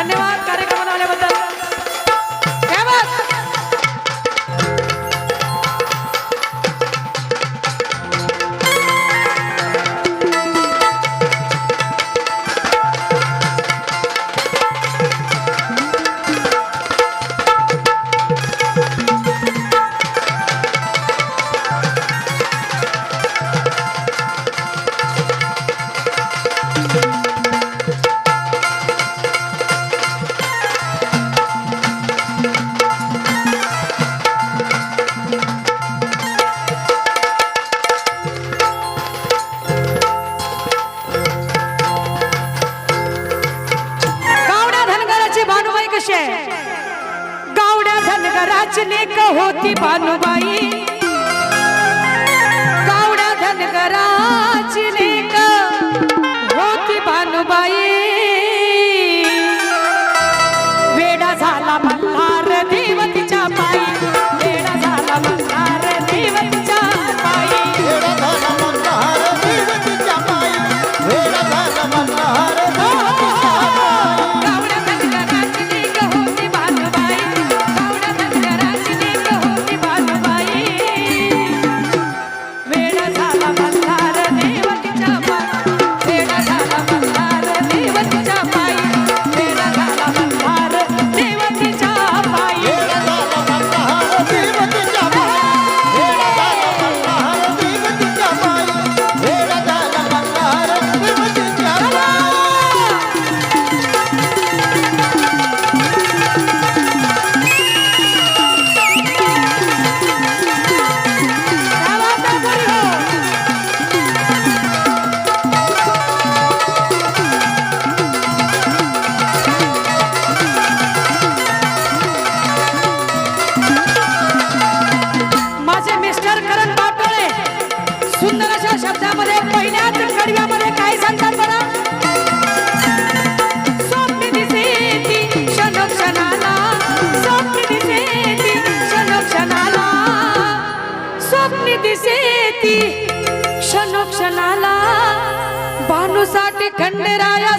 धन्यवाद कार्यक्रमाला आल्याबद्दल. खुशे गावड्या धनगराची नेक होती भानुबाई. गावड्या धनगराची नेक होती भानुबाई. दर्शनाला भानुसाठी खंडेराया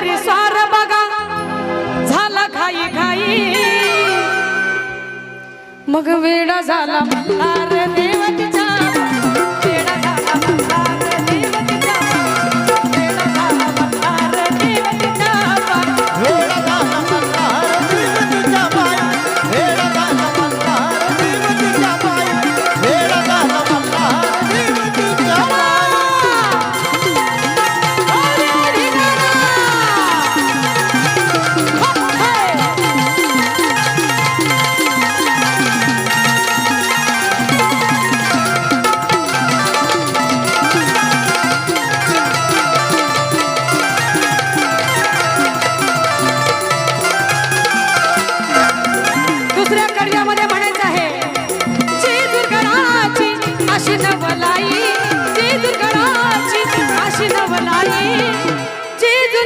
परिसर बघा. झाला खाई खाई मग वेडा झाला मल्हार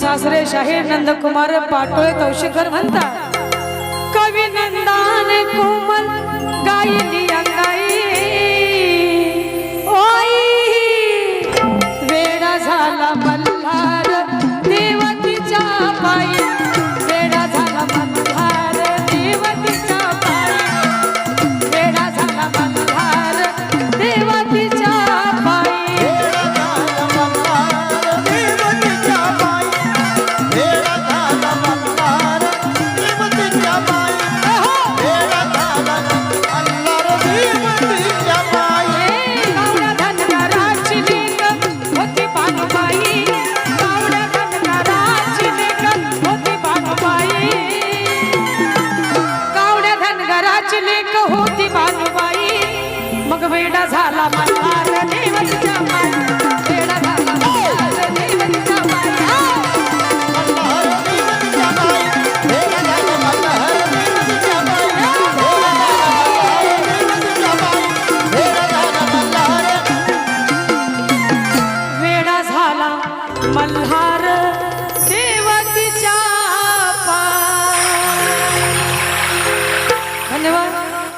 सासरे शाहीर नंदकुमार पाटोळे तौशेकर म्हणतात. कवी नंदान कोमल गायली अंगाई. लेक होती बानुबाई मग वेडा झाला मल्हार